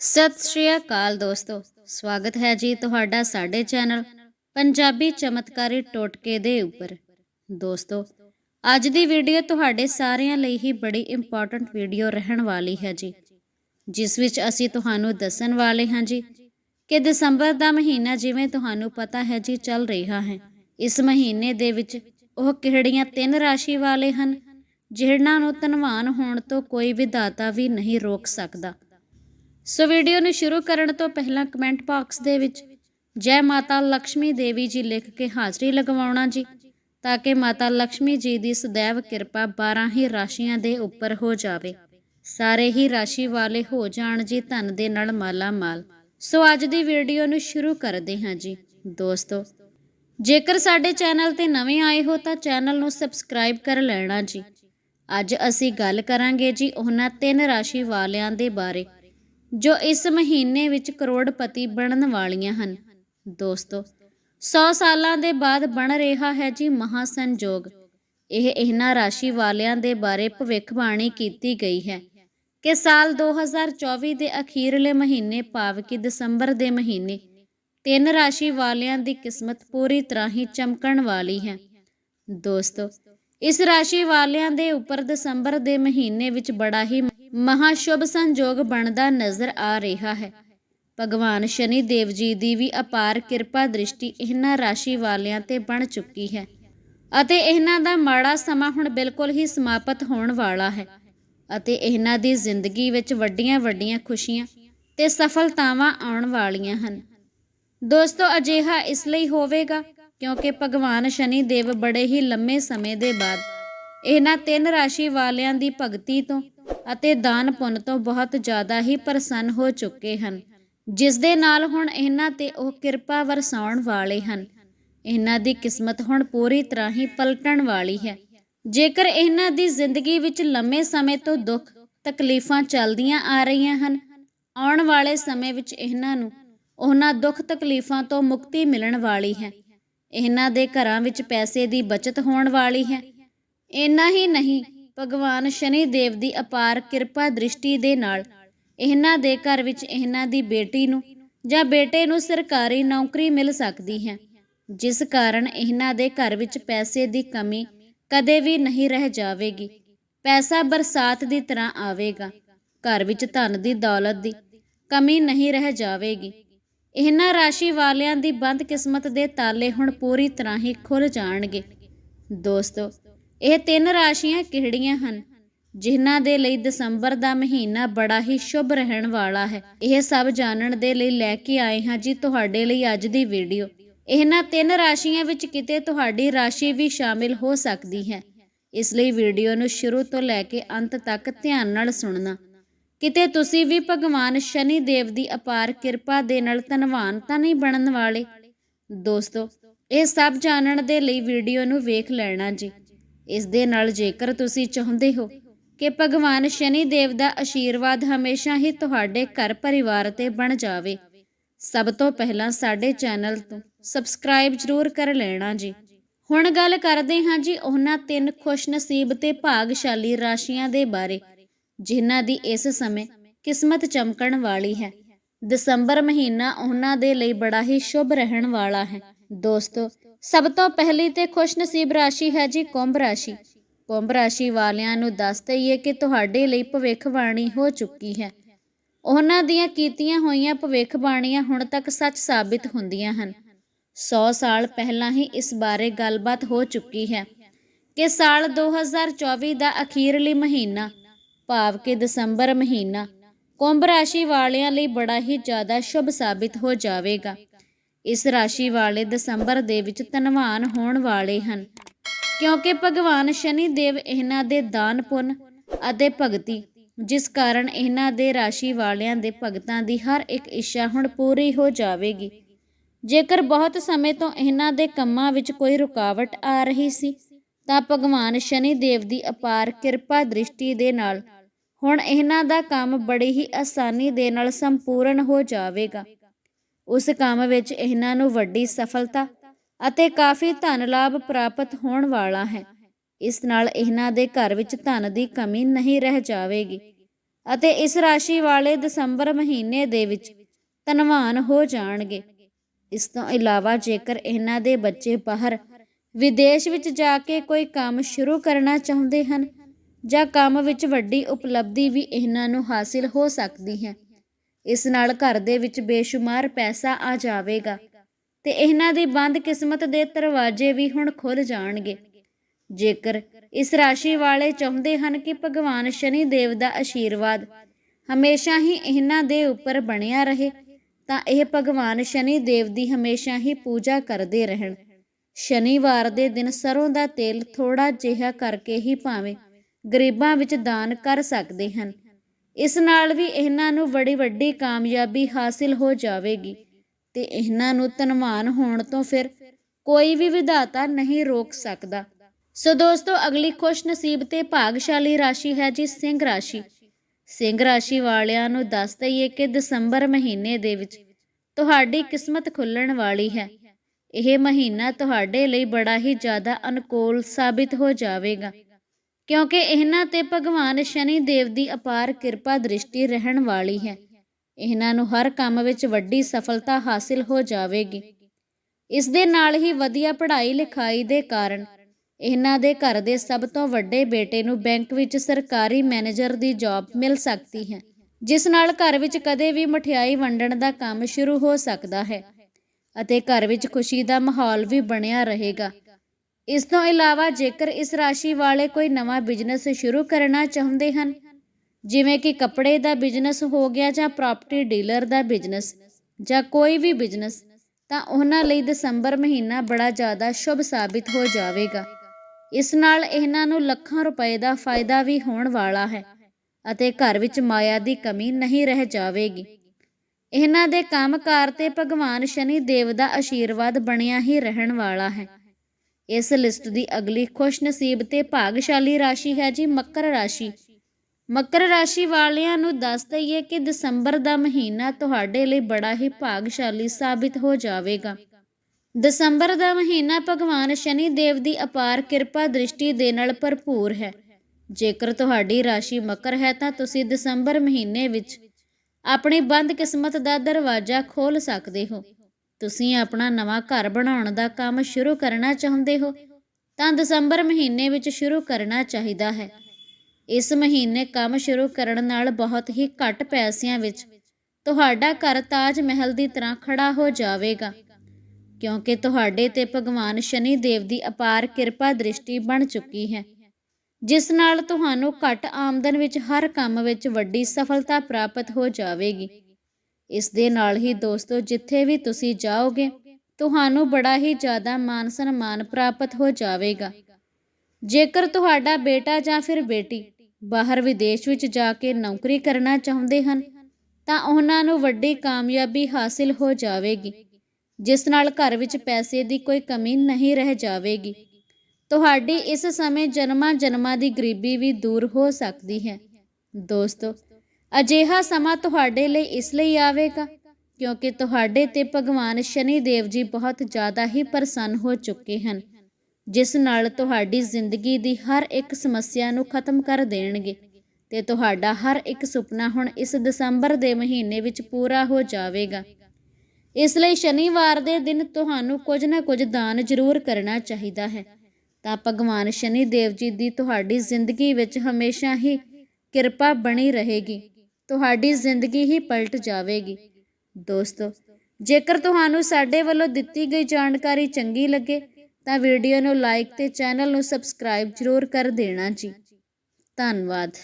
ਸਤਿ ਸ਼੍ਰੀ ਅਕਾਲ ਦੋਸਤੋ। ਸਵਾਗਤ ਹੈ ਜੀ ਤੁਹਾਡਾ ਸਾਡੇ ਚੈਨਲ ਪੰਜਾਬੀ ਚਮਤਕਾਰੀ ਟੋਟਕੇ ਦੇ ਉੱਪਰ। ਦੋਸਤੋ, ਅੱਜ ਦੀ ਵੀਡੀਓ ਤੁਹਾਡੇ ਸਾਰਿਆਂ ਲਈ ਹੀ ਬੜੀ ਇੰਪੋਰਟੈਂਟ ਵੀਡੀਓ ਰਹਿਣ ਵਾਲੀ ਹੈ ਜੀ। ਜਿਸ ਵਿੱਚ ਅਸੀਂ ਤੁਹਾਨੂੰ ਦੱਸਣ ਵਾਲੇ ਹਾਂ ਜੀ ਕਿ ਦਸੰਬਰ ਦਾ ਮਹੀਨਾ ਜਿਵੇਂ ਤੁਹਾਨੂੰ ਪਤਾ ਹੈ ਜੀ ਚੱਲ ਰਿਹਾ ਹੈ। ਇਸ ਮਹੀਨੇ ਦੇ ਵਿੱਚ ਉਹ ਕਿਹੜੀਆਂ ਤਿੰਨ ਰਾਸ਼ੀ ਵਾਲੇ ਹਨ ਜਿਹਨਾਂ ਨੂੰ ਧਨਵਾਨ ਹੋਣ ਤੋਂ ਕੋਈ ਵਿਧਾਤਾ ਵੀ ਨਹੀਂ ਰੋਕ ਸਕਦਾ। ਸੋ ਵੀਡੀਓ ਨੂੰ ਸ਼ੁਰੂ ਕਰਨ ਤੋਂ ਪਹਿਲਾਂ ਕਮੈਂਟ ਬਾਕਸ ਦੇ ਵਿੱਚ, ਜੈ ਮਾਤਾ ਲక్ష్ਮੀ ਦੇਵੀ ਜੀ ਲਿਖ ਕੇ ਹਾਜ਼ਰੀ ਲਗਵਾਉਣਾ ਜੀ। ਤਾਂ ਕਿ ਮਾਤਾ ਲక్ష్ਮੀ ਜੀ ਦੀ ਸਦੈਵ ਕਿਰਪਾ 12 ਹੀ ਰਾਸ਼ੀਆਂ ਦੇ ਉੱਪਰ ਹੋ ਜਾਵੇ। ਸਾਰੇ ਹੀ ਰਾਸ਼ੀ ਵਾਲੇ ਹੋ ਜਾਣ ਜੀ ਧਨ ਦੇ ਨਾਲ ਮਾਲਾ ਮਾਲ। ਸੋ ਅੱਜ ਦੀ ਵੀਡੀਓ ਨੂੰ ਸ਼ੁਰੂ ਕਰਦੇ ਹਾਂ ਜੀ। ਦੋਸਤੋ, ਜੇਕਰ ਸਾਡੇ ਚੈਨਲ ਤੇ ਨਵੇਂ ਆਏ ਹੋ ਤਾਂ ਚੈਨਲ ਨੂੰ ਸਬਸਕ੍ਰਾਈਬ ਕਰ ਲੈਣਾ ਜੀ। ਅੱਜ ਅਸੀਂ ਗੱਲ ਕਰਾਂਗੇ ਜੀ ਉਹਨਾਂ ਤਿੰਨ ਰਾਸ਼ੀ ਵਾਲਿਆਂ ਦੇ ਬਾਰੇ। ਜੋ ਇਸ ਮਹੀਨੇ ਵਿੱਚ ਕਰੋੜਪਤੀ ਬਣਨ ਵਾਲੀਆਂ ਹਨ। ਦੋਸਤੋ 100 ਸਾਲਾਂ ਦੇ ਬਾਅਦ ਬਣ ਰਿਹਾ ਹੈ ਜੀ ਮਹਾਸੰਜੋਗ ਇਹ ਇਹਨਾਂ ਰਾਸ਼ੀ ਵਾਲਿਆਂ ਦੇ ਬਾਰੇ ਭਵਿੱਖਬਾਣੀ ਕੀਤੀ ਗਈ ਹੈ ਕਿ ਸਾਲ 2024 ਦੇ ਅਖੀਰਲੇ ਮਹੀਨੇ ਭਾਵ ਕਿ ਦਸੰਬਰ ਦੇ ਮਹੀਨੇ ਤਿੰਨ ਰਾਸ਼ੀ ਵਾਲਿਆਂ ਦੀ ਕਿਸਮਤ ਪੂਰੀ ਤਰ੍ਹਾਂ ਹੀ ਚਮਕਣ ਵਾਲੀ ਹੈ। ਦੋਸਤੋ, ਇਸ ਰਾਸ਼ੀ ਵਾਲਿਆਂ ਦੇ ਉੱਪਰ ਦਸੰਬਰ ਦੇ ਮਹੀਨੇ ਵਿੱਚ ਬੜਾ ਹੀ ਮਹਾਸ਼ੁਭ ਸੰਜੋਗ ਬਣਦਾ ਨਜ਼ਰ ਆ ਰਿਹਾ ਹੈ। ਭਗਵਾਨ ਸ਼ਨੀ ਦੇਵ ਜੀ ਦੀ ਵੀ ਅਪਾਰ ਕਿਰਪਾ ਦ੍ਰਿਸ਼ਟੀ ਇਹਨਾਂ ਰਾਸ਼ੀ ਵਾਲਿਆਂ ਤੇ ਬਣ ਚੁੱਕੀ ਹੈ ਅਤੇ ਇਹਨਾਂ ਦਾ ਮਾੜਾ ਸਮਾਂ ਹੁਣ ਬਿਲਕੁਲ ਹੀ ਸਮਾਪਤ ਹੋਣ ਵਾਲਾ ਹੈ ਅਤੇ ਇਹਨਾਂ ਦੀ ਜ਼ਿੰਦਗੀ ਵਿੱਚ ਵੱਡੀਆਂ-ਵੱਡੀਆਂ ਖੁਸ਼ੀਆਂ ਤੇ ਸਫਲਤਾਵਾਂ ਆਉਣ ਵਾਲੀਆਂ ਹਨ। ਦੋਸਤੋ, ਅਜਿਹਾ ਇਸ ਲਈ ਹੋਵੇਗਾ ਕਿਉਂਕਿ ਭਗਵਾਨ ਸ਼ਨੀ ਦੇਵ ਬੜੇ ਹੀ ਲੰਮੇ ਸਮੇਂ ਦੇ ਬਾਅਦ ਇਹਨਾਂ ਤਿੰਨ ਰਾਸ਼ੀ ਵਾਲਿਆਂ ਦੀ ਭਗਤੀ ਤੋਂ ਅਤੇ ਦਾਨ ਪੁੰਨ ਤੋਂ ਬਹੁਤ ਜ਼ਿਆਦਾ ਹੀ ਪ੍ਰਸੰਨ ਹੋ ਚੁੱਕੇ ਹਨ, ਜਿਸ ਦੇ ਨਾਲ ਹੁਣ ਇਹਨਾਂ ਤੇ ਉਹ ਕਿਰਪਾ ਵਰਸਾਉਣ ਵਾਲੇ ਹਨ। ਇਹਨਾਂ ਦੀ ਕਿਸਮਤ ਹੁਣ ਪੂਰੀ ਤਰ੍ਹਾਂ ਹੀ ਪਲਟਣ ਵਾਲੀ ਹੈ। ਜੇਕਰ ਇਹਨਾਂ ਦੀ ਜ਼ਿੰਦਗੀ ਵਿੱਚ ਲੰਮੇ ਸਮੇਂ ਤੋਂ ਦੁੱਖ, ਤਕਲੀਫਾਂ ਚੱਲਦੀਆਂ ਆ ਰਹੀਆਂ ਹਨ, ਆਉਣ ਵਾਲੇ ਸਮੇਂ ਵਿੱਚ ਇਹਨਾਂ ਨੂੰ ਉਹਨਾਂ ਦੁੱਖ ਤਕਲੀਫਾਂ ਤੋਂ ਮੁਕਤੀ ਮਿਲਣ ਵਾਲੀ ਹੈ। ਇਹਨਾਂ ਦੇ ਘਰਾਂ ਵਿੱਚ ਪੈਸੇ ਦੀ ਬਚਤ ਹੋਣ ਵਾਲੀ ਹੈ। ਇੰਨਾ ਹੀ ਨਹੀਂ ਭਗਵਾਨ ਸ਼ਨੀ ਦੇਵ ਦੀ ਅਪਾਰ ਕਿਰਪਾ ਦ੍ਰਿਸ਼ਟੀ ਦੇ ਨਾਲ ਇਹਨਾਂ ਦੇ ਘਰ ਵਿੱਚ ਇਹਨਾਂ ਦੀ ਬੇਟੀ ਨੂੰ ਜਾਂ ਬੇਟੇ ਨੂੰ ਸਰਕਾਰੀ ਨੌਕਰੀ ਮਿਲ ਸਕਦੀ ਹੈ, ਜਿਸ ਕਾਰਨ ਇਹਨਾਂ ਦੇ ਘਰ ਵਿੱਚ ਪੈਸੇ ਦੀ ਕਮੀ ਕਦੇ ਵੀ ਨਹੀਂ ਰਹਿ ਜਾਵੇਗੀ। ਪੈਸਾ ਬਰਸਾਤ ਦੀ ਤਰ੍ਹਾਂ ਆਵੇਗਾ। ਘਰ ਵਿੱਚ ਧਨ ਦੀ ਦੌਲਤ ਦੀ ਕਮੀ ਨਹੀਂ ਰਹਿ ਜਾਵੇਗੀ। ਇਹਨਾਂ ਰਾਸ਼ੀ ਵਾਲਿਆਂ ਦੀ ਬੰਦ ਕਿਸਮਤ ਦੇ ਤਾਲੇ ਹੁਣ ਪੂਰੀ ਤਰ੍ਹਾਂ ਹੀ ਖੁੱਲ ਜਾਣਗੇ। ਦੋਸਤੋ ਇਹ ਤਿੰਨ ਰਾਸ਼ੀਆਂ ਕਿਹੜੀਆਂ ਹਨ? ਜਿਨ੍ਹਾਂ ਦੇ ਲਈ ਦਸੰਬਰ ਦਾ ਮਹੀਨਾ ਬੜਾ ਹੀ ਸ਼ੁਭ ਰਹਿਣ ਵਾਲਾ ਹੈ। ਇਹ ਸਭ ਜਾਣਨ ਦੇ ਲਈ ਲੈ ਕੇ ਆਏ ਹਾਂ ਜੀ ਤੁਹਾਡੇ ਲਈ ਅੱਜ ਦੀ ਵੀਡੀਓ। ਇਹਨਾਂ ਤਿੰਨ ਰਾਸ਼ੀਆਂ ਵਿੱਚ ਕਿਤੇ ਤੁਹਾਡੀ ਰਾਸ਼ੀ ਵੀ ਸ਼ਾਮਿਲ ਹੋ ਸਕਦੀ ਹੈ। ਇਸ ਲਈ ਵੀਡੀਓ ਨੂੰ ਸ਼ੁਰੂ ਤੋਂ ਲੈ ਕੇ ਅੰਤ ਤੱਕ ਧਿਆਨ ਨਾਲ ਸੁਣਨਾ। ਕਿਤੇ ਤੁਸੀਂ ਵੀ ਭਗਵਾਨ ਸ਼ਨੀ ਦੇਵ ਦੀ ਅਪਾਰ ਕਿਰਪਾ ਦੇ ਨਾਲ ਧਨਵਾਨ ਤਾਂ ਨਹੀਂ ਬਣਨ ਵਾਲੇ? ਦੋਸਤੋ, ਇਹ ਸਭ ਜਾਣਨ ਦੇ ਲਈ ਵੀਡੀਓ ਨੂੰ ਵੇਖ ਲੈਣਾ ਜੀ। ਇਸ ਦੇ ਨਾਲ ਜੇਕਰ ਤੁਸੀਂ ਚਾਹੁੰਦੇ ਹੋ ਕਿ ਭਗਵਾਨ ਸ਼ਨੀ ਦੇਵ ਦਾ ਆਸ਼ੀਰਵਾਦ ਹਮੇਸ਼ਾ ਹੀ ਤੁਹਾਡੇ ਘਰ ਪਰਿਵਾਰ ਤੇ ਬਣ ਜਾਵੇ, ਸਭ ਤੋਂ ਪਹਿਲਾਂ ਸਾਡੇ ਚੈਨਲ ਤੋਂ ਸਬਸਕ੍ਰਾਈਬ ਜ਼ਰੂਰ ਕਰ ਲੈਣਾ ਜੀ। ਹੁਣ ਗੱਲ ਕਰਦੇ ਹਾਂ ਜੀ ਉਹਨਾਂ ਤਿੰਨ ਖੁਸ਼ਨਸੀਬ ਤੇ ਭਾਗਸ਼ਾਲੀ ਰਾਸ਼ੀਆਂ ਦੇ ਬਾਰੇ, ਜਿਨ੍ਹਾਂ ਦੀ ਇਸ ਸਮੇਂ ਕਿਸਮਤ ਚਮਕਣ ਵਾਲੀ ਹੈ। ਦਸੰਬਰ ਮਹੀਨਾ ਉਹਨਾਂ ਦੇ ਲਈ ਬੜਾ ਹੀ ਸ਼ੁਭ ਰਹਿਣ ਵਾਲਾ ਹੈ। ਦੋਸਤੋ ਸਭ ਤੋਂ ਪਹਿਲੀ ਤੇ ਖੁਸ਼ਨਸੀਬ ਰਾਸ਼ੀ ਹੈ ਜੀ ਕੁੰਭ ਰਾਸ਼ੀ। ਕੁੰਭ ਰਾਸ਼ੀ ਵਾਲਿਆਂ ਨੂੰ ਦੱਸ ਦਈਏ ਕਿ ਤੁਹਾਡੇ ਲਈ ਭਵਿੱਖਬਾਣੀ ਹੋ ਚੁੱਕੀ ਹੈ। ਉਹਨਾਂ ਦੀਆਂ ਕੀਤੀਆਂ ਹੋਈਆਂ ਭਵਿੱਖਬਾਣੀਆਂ ਹੁਣ ਤੱਕ ਸੱਚ ਸਾਬਿਤ ਹੁੰਦੀਆਂ ਹਨ। 100 ਸਾਲ ਪਹਿਲਾਂ ਹੀ ਇਸ ਬਾਰੇ ਗੱਲਬਾਤ ਹੋ ਚੁੱਕੀ ਹੈ ਕਿ ਸਾਲ 2024 ਦਾ ਅਖੀਰਲੀ ਮਹੀਨਾ, ਭਾਵ ਕਿ ਦਸੰਬਰ ਮਹੀਨਾ, ਕੁੰਭ ਰਾਸ਼ੀ ਵਾਲਿਆਂ ਲਈ ਬੜਾ ਹੀ ਜ਼ਿਆਦਾ ਸ਼ੁਭ ਸਾਬਿਤ ਹੋ ਜਾਵੇਗਾ। ਇਸ ਰਾਸ਼ੀ ਵਾਲੇ ਦਸੰਬਰ ਦੇ ਵਿੱਚ ਧਨਵਾਨ ਹੋਣ ਵਾਲੇ ਹਨ। ਕਿਉਂਕਿ ਭਗਵਾਨ ਸ਼ਨੀ ਦੇਵ ਇਹਨਾਂ ਦੇ ਦਾਨ ਪੁੰਨ ਅਤੇ ਭਗਤੀ, ਜਿਸ ਕਾਰਨ ਇਹਨਾਂ ਦੇ ਰਾਸ਼ੀ ਵਾਲਿਆਂ ਦੇ ਭਗਤਾਂ ਦੀ ਹਰ ਇੱਕ ਇੱਛਾ ਹੁਣ ਪੂਰੀ ਹੋ ਜਾਵੇਗੀ। ਜੇਕਰ ਬਹੁਤ ਸਮੇਂ ਤੋਂ ਇਹਨਾਂ ਦੇ ਕੰਮਾਂ ਵਿੱਚ ਕੋਈ ਰੁਕਾਵਟ ਆ ਰਹੀ ਸੀ, ਤਾਂ ਭਗਵਾਨ ਸ਼ਨੀ ਦੇਵ ਦੀ ਅਪਾਰ ਕਿਰਪਾ ਦ੍ਰਿਸ਼ਟੀ ਦੇ ਨਾਲ ਹੁਣ ਇਹਨਾਂ ਦਾ ਕੰਮ ਬੜੀ ਹੀ ਆਸਾਨੀ ਦੇ ਨਾਲ ਸੰਪੂਰਨ ਹੋ ਜਾਵੇਗਾ। ਉਸ ਕੰਮ ਵਿੱਚ ਇਹਨਾਂ ਨੂੰ ਵੱਡੀ ਸਫਲਤਾ ਅਤੇ ਕਾਫੀ ਧਨ ਲਾਭ ਪ੍ਰਾਪਤ ਹੋਣ ਵਾਲਾ ਹੈ। ਇਸ ਨਾਲ ਇਹਨਾਂ ਦੇ ਘਰ ਵਿੱਚ ਧਨ ਦੀ ਕਮੀ ਨਹੀਂ ਰਹਿ ਜਾਵੇਗੀ ਅਤੇ ਇਸ ਰਾਸ਼ੀ ਵਾਲੇ ਦਸੰਬਰ ਮਹੀਨੇ ਦੇ ਵਿੱਚ ਧਨਵਾਨ ਹੋ ਜਾਣਗੇ। ਇਸ ਤੋਂ ਇਲਾਵਾ ਜੇਕਰ ਇਹਨਾਂ ਦੇ ਬੱਚੇ ਬਾਹਰ ਵਿਦੇਸ਼ ਵਿੱਚ ਜਾ ਕੇ ਕੋਈ ਕੰਮ ਸ਼ੁਰੂ ਕਰਨਾ ਚਾਹੁੰਦੇ ਹਨ ਜਾਂ ਕੰਮ ਵਿੱਚ ਵੱਡੀ ਉਪਲਬਧੀ ਵੀ ਇਹਨਾਂ ਨੂੰ ਹਾਸਿਲ ਹੋ ਸਕਦੀ ਹੈ ਇਸ ਨਾਲ ਘਰ ਦੇ ਵਿੱਚ ਬੇਸ਼ੁਮਾਰ ਪੈਸਾ ਆ ਜਾਵੇਗਾ ਤੇ ਇਹਨਾਂ ਦੀ ਬੰਦ ਕਿਸਮਤ ਦੇ ਦਰਵਾਜ਼ੇ ਵੀ ਹੁਣ ਖੁੱਲ ਜਾਣਗੇ। ਜੇਕਰ ਇਸ ਰਾਸ਼ੀ ਵਾਲੇ ਚਾਹੁੰਦੇ ਹਨ ਕਿ ਭਗਵਾਨ ਸ਼ਨੀ ਦੇਵ ਦਾ ਆਸ਼ੀਰਵਾਦ ਹਮੇਸ਼ਾ ਹੀ ਇਹਨਾਂ ਦੇ ਉੱਪਰ ਬਣਿਆ ਰਹੇ, ਤਾਂ ਇਹ ਭਗਵਾਨ ਸ਼ਨੀ ਦੇਵ ਦੀ ਹਮੇਸ਼ਾ ਹੀ ਪੂਜਾ ਕਰਦੇ ਰਹਿਣ। ਸ਼ਨੀਵਾਰ ਦੇ ਦਿਨ ਸਰੋਂ ਦਾ ਤੇਲ ਥੋੜਾ ਜਿਹਾ ਕਰਕੇ ਹੀ ਭਾਵੇਂ ਗਰੀਬਾਂ ਵਿੱਚ ਦਾਨ ਕਰ ਸਕਦੇ ਹਨ। ਇਸ ਨਾਲ ਵੀ ਇਹਨਾਂ ਨੂੰ ਬੜੀ ਵੱਡੀ ਕਾਮਯਾਬੀ ਹਾਸਿਲ ਹੋ ਜਾਵੇਗੀ ਤੇ ਇਹਨਾਂ ਨੂੰ ਧਨਵਾਨ ਹੋਣ ਤੋਂ ਫਿਰ ਕੋਈ ਵੀ ਵਿਧਾਤਾ ਨਹੀਂ ਰੋਕ ਸਕਦਾ। ਸੋ ਦੋਸਤੋ, ਅਗਲੀ ਖੁਸ਼ ਨਸੀਬ ਤੇ ਭਾਗਸ਼ਾਲੀ ਰਾਸ਼ੀ ਹੈ ਜੀ ਸਿੰਘ ਰਾਸ਼ੀ। ਸਿੰਘ ਰਾਸ਼ੀ ਵਾਲਿਆਂ ਨੂੰ ਦੱਸ ਦਈਏ ਕਿ ਦਸੰਬਰ ਮਹੀਨੇ ਦੇ ਵਿੱਚ ਤੁਹਾਡੀ ਕਿਸਮਤ ਖੁੱਲਣ ਵਾਲੀ ਹੈ। ਇਹ ਮਹੀਨਾ ਤੁਹਾਡੇ ਲਈ ਬੜਾ ਹੀ ਜ਼ਿਆਦਾ ਅਨੁਕੂਲ ਸਾਬਿਤ ਹੋ ਜਾਵੇਗਾ। ਕਿਉਂਕਿ ਇਹਨਾਂ ਤੇ ਭਗਵਾਨ ਸ਼ਨੀ ਦੇਵ ਦੀ ਅਪਾਰ ਕਿਰਪਾ ਦ੍ਰਿਸ਼ਟੀ ਰਹਿਣ ਵਾਲੀ ਹੈ। ਇਹਨਾਂ ਨੂੰ ਹਰ ਕੰਮ ਵਿੱਚ ਵੱਡੀ ਸਫਲਤਾ ਹਾਸਿਲ ਹੋ ਜਾਵੇਗੀ। ਇਸ ਦੇ ਨਾਲ ਹੀ ਵਧੀਆ ਪੜ੍ਹਾਈ ਲਿਖਾਈ ਦੇ ਕਾਰਨ ਇਹਨਾਂ ਦੇ ਘਰ ਦੇ ਸਭ ਤੋਂ ਵੱਡੇ ਬੇਟੇ ਨੂੰ ਬੈਂਕ ਵਿੱਚ ਸਰਕਾਰੀ ਮੈਨੇਜਰ ਦੀ ਜੌਬ ਮਿਲ ਸਕਦੀ ਹੈ, ਜਿਸ ਨਾਲ ਘਰ ਵਿੱਚ ਕਦੇ ਵੀ ਮਠਿਆਈ ਵੰਡਣ ਦਾ ਕੰਮ ਸ਼ੁਰੂ ਹੋ ਸਕਦਾ ਹੈ ਅਤੇ ਘਰ ਵਿੱਚ ਖੁਸ਼ੀ ਦਾ ਮਾਹੌਲ ਵੀ ਬਣਿਆ ਰਹੇਗਾ। ਇਸ ਤੋਂ ਇਲਾਵਾ ਜੇਕਰ ਇਸ ਰਾਸ਼ੀ ਵਾਲੇ ਕੋਈ ਨਵਾਂ ਬਿਜ਼ਨਸ ਸ਼ੁਰੂ ਕਰਨਾ ਚਾਹੁੰਦੇ ਹਨ, ਜਿਵੇਂ ਕਿ ਕੱਪੜੇ ਦਾ ਬਿਜ਼ਨਸ ਹੋ ਗਿਆ ਜਾਂ ਪ੍ਰਾਪਰਟੀ ਡੀਲਰ ਦਾ ਬਿਜ਼ਨਸ ਜਾਂ ਕੋਈ ਵੀ ਬਿਜ਼ਨਸ, ਤਾਂ ਉਹਨਾਂ ਲਈ ਦਸੰਬਰ ਮਹੀਨਾ ਬੜਾ ਜ਼ਿਆਦਾ ਸ਼ੁਭ ਸਾਬਿਤ ਹੋ ਜਾਵੇਗਾ। ਇਸ ਨਾਲ ਇਹਨਾਂ ਨੂੰ ਲੱਖਾਂ ਰੁਪਏ ਦਾ ਫਾਇਦਾ ਵੀ ਹੋਣ ਵਾਲਾ ਹੈ ਅਤੇ ਘਰ ਵਿੱਚ ਮਾਇਆ ਦੀ ਕਮੀ ਨਹੀਂ ਰਹਿ ਜਾਵੇਗੀ। ਇਹਨਾਂ ਦੇ ਕੰਮਕਾਰ ਤੇ ਭਗਵਾਨ ਸ਼ਨੀ ਦੇਵ ਦਾ ਆਸ਼ੀਰਵਾਦ ਬਣਿਆ ਹੀ ਰਹਿਣ ਵਾਲਾ ਹੈ। ਇਸ ਲਿਸਟ ਦੀ ਅਗਲੀ ਖੁਸ਼ ਨਸੀਬ ਤੇ ਭਾਗਸ਼ਾਲੀ ਰਾਸ਼ੀ ਹੈ ਜੀ ਮਕਰ ਰਾਸ਼ੀ। ਮਕਰ ਰਾਸ਼ੀ ਵਾਲਿਆਂ ਨੂੰ ਦੱਸ ਦਈਏ ਕਿ ਦਸੰਬਰ ਦਾ ਮਹੀਨਾ ਤੁਹਾਡੇ ਲਈ ਬੜਾ ਹੀ ਭਾਗਸ਼ਾਲੀ ਸਾਬਿਤ ਹੋ ਜਾਵੇਗਾ। ਦਸੰਬਰ ਦਾ ਮਹੀਨਾ ਭਗਵਾਨ ਸ਼ਨੀ ਦੇਵ ਦੀ ਅਪਾਰ ਕਿਰਪਾ ਦ੍ਰਿਸ਼ਟੀ ਦੇ ਨਾਲ ਭਰਪੂਰ ਹੈ। ਜੇਕਰ ਤੁਹਾਡੀ ਰਾਸ਼ੀ ਮਕਰ ਹੈ ਤਾਂ ਤੁਸੀਂ ਦਸੰਬਰ ਮਹੀਨੇ ਵਿੱਚ ਆਪਣੀ ਬੰਦ ਕਿਸਮਤ ਦਾ ਦਰਵਾਜ਼ਾ ਖੋਲ ਸਕਦੇ ਹੋ। ਤੁਸੀਂ ਆਪਣਾ ਨਵਾਂ ਘਰ ਬਣਾਉਣ ਦਾ ਕੰਮ ਸ਼ੁਰੂ ਕਰਨਾ ਚਾਹੁੰਦੇ ਹੋ, ਤਾਂ ਦਸੰਬਰ ਮਹੀਨੇ ਵਿੱਚ ਸ਼ੁਰੂ ਕਰਨਾ ਚਾਹੀਦਾ ਹੈ। ਇਸ ਮਹੀਨੇ ਕੰਮ ਸ਼ੁਰੂ ਕਰਨ ਨਾਲ ਬਹੁਤ ਹੀ ਘੱਟ ਪੈਸਿਆਂ ਵਿੱਚ ਤੁਹਾਡਾ ਘਰ ਤਾਜ ਮਹਿਲ ਦੀ ਤਰ੍ਹਾਂ ਖੜਾ ਹੋ ਜਾਵੇਗਾ, ਕਿਉਂਕਿ ਤੁਹਾਡੇ ਤੇ ਭਗਵਾਨ ਸ਼ਨੀ ਦੇਵ ਦੀ ਅਪਾਰ ਕਿਰਪਾ ਦ੍ਰਿਸ਼ਟੀ ਬਣ ਚੁੱਕੀ ਹੈ, ਜਿਸ ਨਾਲ ਤੁਹਾਨੂੰ ਘੱਟ ਆਮਦਨ ਵਿੱਚ ਹਰ ਕੰਮ ਵਿੱਚ ਵੱਡੀ ਸਫਲਤਾ ਪ੍ਰਾਪਤ ਹੋ ਜਾਵੇਗੀ। ਇਸ ਦੇ ਨਾਲ ਹੀ ਦੋਸਤੋ, ਜਿੱਥੇ ਵੀ ਤੁਸੀਂ ਜਾਓਗੇ, ਤੁਹਾਨੂੰ ਬੜਾ ਹੀ ਜ਼ਿਆਦਾ ਮਾਨ ਸਨਮਾਨ ਪ੍ਰਾਪਤ ਹੋ ਜਾਵੇਗਾ। ਜੇਕਰ ਤੁਹਾਡਾ ਬੇਟਾ ਜਾਂ ਫਿਰ ਬੇਟੀ ਬਾਹਰ ਵਿਦੇਸ਼ ਵਿੱਚ ਜਾ ਕੇ ਨੌਕਰੀ ਕਰਨਾ ਚਾਹੁੰਦੇ ਹਨ, ਤਾਂ ਉਹਨਾਂ ਨੂੰ ਵੱਡੀ ਕਾਮਯਾਬੀ ਹਾਸਿਲ ਹੋ ਜਾਵੇਗੀ, ਜਿਸ ਨਾਲ ਘਰ ਵਿੱਚ ਪੈਸੇ ਦੀ ਕੋਈ ਕਮੀ ਨਹੀਂ ਰਹਿ ਜਾਵੇਗੀ। ਤੁਹਾਡੀ ਇਸ ਸਮੇਂ ਜਨਮਾਂ ਜਨਮਾਂ ਦੀ ਗਰੀਬੀ ਵੀ ਦੂਰ ਹੋ ਸਕਦੀ ਹੈ। ਦੋਸਤੋ ਅਜਿਹਾ ਸਮਾਂ ਤੁਹਾਡੇ ਲਈ ਇਸ ਲਈ ਆਵੇਗਾ, ਕਿਉਂਕਿ ਤੁਹਾਡੇ ਤੇ ਭਗਵਾਨ ਸ਼ਨੀ ਦੇਵ ਜੀ ਬਹੁਤ ਜ਼ਿਆਦਾ ਹੀ ਪ੍ਰਸੰਨ ਹੋ ਚੁੱਕੇ ਹਨ, ਜਿਸ ਨਾਲ ਤੁਹਾਡੀ ਜ਼ਿੰਦਗੀ ਦੀ ਹਰ ਇੱਕ ਸਮੱਸਿਆ ਨੂੰ ਖਤਮ ਕਰ ਦੇਣਗੇ ਤੇ ਤੁਹਾਡਾ ਹਰ ਇੱਕ ਸੁਪਨਾ ਹੁਣ ਇਸ ਦਸੰਬਰ ਦੇ ਮਹੀਨੇ ਵਿੱਚ ਪੂਰਾ ਹੋ ਜਾਵੇਗਾ। ਇਸ ਲਈ ਸ਼ਨੀਵਾਰ ਦੇ ਦਿਨ ਤੁਹਾਨੂੰ ਕੁਝ ਨਾ ਕੁਝ ਦਾਨ ਜ਼ਰੂਰ ਕਰਨਾ ਚਾਹੀਦਾ ਹੈ, ਤਾਂ ਭਗਵਾਨ ਸ਼ਨੀ ਦੇਵ ਜੀ ਦੀ ਤੁਹਾਡੀ ਜ਼ਿੰਦਗੀ ਵਿੱਚ ਹਮੇਸ਼ਾ ਹੀ ਕਿਰਪਾ ਬਣੀ ਰਹੇਗੀ। ਤੁਹਾਡੀ ਜ਼ਿੰਦਗੀ ਹੀ ਪਲਟ ਜਾਵੇਗੀ। ਦੋਸਤੋ, ਜੇਕਰ ਤੁਹਾਨੂੰ ਸਾਡੇ ਵੱਲੋਂ ਦਿੱਤੀ ਗਈ ਜਾਣਕਾਰੀ ਚੰਗੀ ਲੱਗੇ, ਤਾਂ ਵੀਡੀਓ ਨੂੰ ਲਾਈਕ ਤੇ ਚੈਨਲ ਨੂੰ ਸਬਸਕ੍ਰਾਈਬ ਜ਼ਰੂਰ ਕਰ ਦੇਣਾ ਜੀ। ਧੰਨਵਾਦ।